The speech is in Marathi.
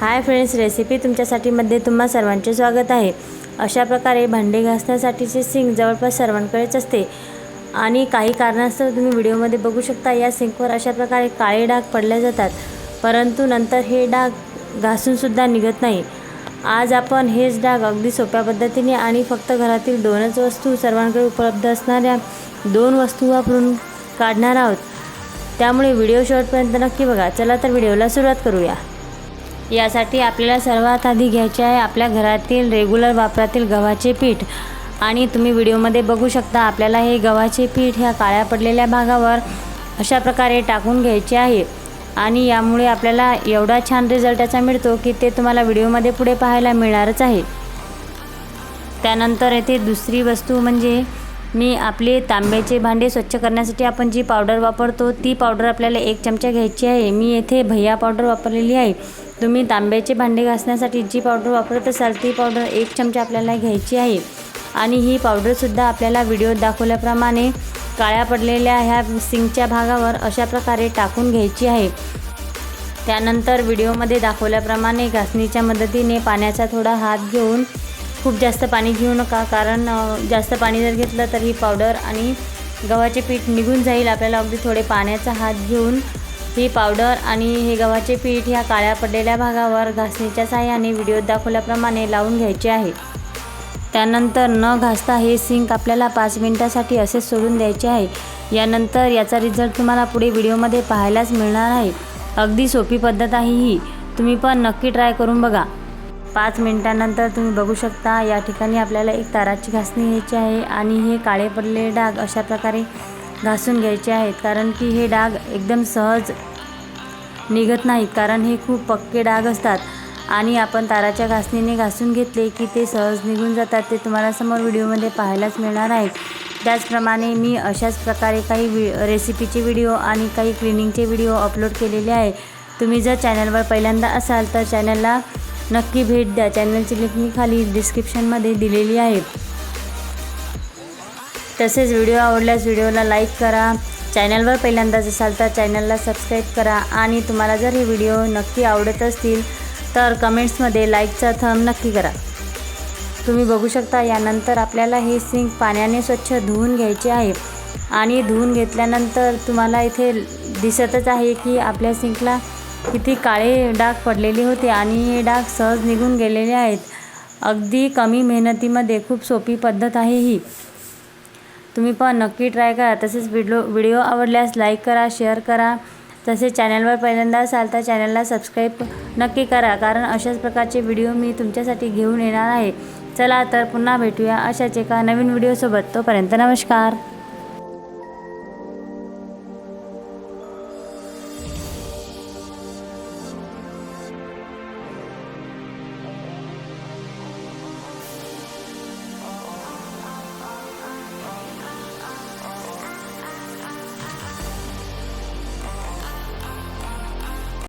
हाय फ्रेंड्स रेसिपी तुमच्यासाठीमध्ये तुम्हा सर्वांचे स्वागत आहे. अशा प्रकारे भांडे घासण्यासाठीचे सिंक जवळपास सर्वांकडेच असते. आणि काही कारणास्तव तुम्ही व्हिडिओमध्ये बघू शकता या सिंकवर अशा प्रकारे काळे डाग पडले जातात. परंतु नंतर हे डाग घासूनसुद्धा निघत नाही. आज आपण हेच डाग अगदी सोप्या पद्धतीने आणि फक्त घरातील दोनच वस्तू सर्वांकडे उपलब्ध असणाऱ्या दोन वस्तू वापरून काढणार आहोत. त्यामुळे व्हिडिओ शेवटपर्यंत नक्की बघा. चला तर व्हिडिओला सुरुवात करूया. यासाठी आपल्याला सर्वात आधी घ्यायचे आहे आपल्या घरातील रेग्युलर वापरातील गव्हाचे पीठ. आणि तुम्ही व्हिडिओमध्ये बघू शकता आपल्याला हे गव्हाचे पीठ ह्या काळ्या पडलेल्या भागावर अशा प्रकारे टाकून घ्यायचे आहे. आणि यामुळे आपल्याला एवढा छान रिझल्ट याचा मिळतो की ते तुम्हाला व्हिडिओमध्ये पुढे पाहायला मिळणारच आहे. त्यानंतर येथे दुसरी वस्तू म्हणजे मी आपले तांब्याचे भांडे स्वच्छ करण्यासाठी आपण जी पावडर वापरतो ती पावडर आपल्याला एक चमचा घ्यायची आहे. मी येथे भैया पावडर वापरलेली आहे. तुम्ही तांब्याचे भांडे घासण्यासाठी जी पावडर वापरत असाल ती पावडर एक चमचा आपल्याला घ्यायची आहे. आणि ही पावडरसुद्धा आपल्याला व्हिडिओत दाखवल्याप्रमाणे काळ्या पडलेल्या ह्या सिंकच्या भागावर अशा प्रकारे टाकून घ्यायची आहे. त्यानंतर व्हिडिओमध्ये दाखवल्याप्रमाणे घासणीच्या मदतीने पाण्याचा थोडा हात घेऊन खूप जास्त पाणी घेऊ नका कारण जास्त पाणी जर घेतलं तर ही पावडर आणि गव्हाचे पीठ निघून जाईल. आपल्याला अगदी थोडे पाण्याचा हात घेऊन ही पावडर आणि हे गव्हाचे पीठ ह्या काळ्या पडलेल्या भागावर घासणीच्या साहाय्याने व्हिडिओत दाखवल्याप्रमाणे लावून घ्यायचे आहे. त्यानंतर न घासता हे सिंक आपल्याला पाच मिनिटासाठी असेच सोडून द्यायचे आहे. यानंतर याचा रिझल्ट तुम्हाला पुढे व्हिडिओमध्ये पाहायलाच मिळणार आहे. अगदी सोपी पद्धत आहे ही. तुम्ही पण नक्की ट्राय करून बघा. पाच मिनटानंतर तुम्ही बघू शकता या ठिकाणी आपल्याला एक ताराची घासणी घ्यायची आहे आणि हे काळे पडलेले डाग अशा प्रकारे घासून घ्यायचे आहेत कारण की हे डाग एकदम सहज निघत नाहीत कारण हे खूप पक्के डाग असतात. आणि आपण ताराच्या घासणीने घासून घेतले की ते सहज निघून जातात ते तुम्हाला समोर व्हिडिओमध्ये पाहायलाच मिळणार आहेत. त्याचप्रमाणे मी अशाच प्रकारे काही वि रेसिपीचे व्हिडिओ आणि काही क्लिनिंगचे व्हिडिओ अपलोड केलेले आहे तुम्ही जर चॅनलवर पहिल्यांदा असाल तर चॅनलला नक्की भेट द्या. चॅनलची लिंक मी खाली डिस्क्रिप्शनमध्ये दिलेली आहे. तसेच व्हिडिओ आवडल्यास व्हिडिओला लाईक करा. चॅनलवर पहिल्यांदाच असाल तर चॅनलला सबस्क्राईब करा. आणि तुम्हाला जर हे व्हिडिओ नक्की आवडत असतील तर कमेंट्समध्ये लाईकचा थंब नक्की करा. तुम्ही बघू शकता यानंतर आपल्याला हे सिंक पाण्याने स्वच्छ धुवून घ्यायचे आहे. आणि धुवून घेतल्यानंतर तुम्हाला इथे दिसतच आहे की आपल्या सिंकला किती काळे डाग पडलेले होते आणि हे डाग सहज निघून गेलेले आहेत. अगदी कमी मेहनतीमध्ये खूप सोपी पद्धत आहे ही. तुम्ही पण नक्की ट्राय करा. तसेच व्हिडिओ व्हिडिओ आवडल्यास लाईक करा शेअर करा. तसेच चॅनलवर पहिल्यांदा असाल तर चॅनलला सबस्क्राईब नक्की करा. कारण अशाच प्रकारचे व्हिडिओ मी तुमच्यासाठी घेऊन येणार आहे. चला तर पुन्हा भेटूया अशाच एका नवीन व्हिडिओसोबत तोपर्यंत नमस्कार.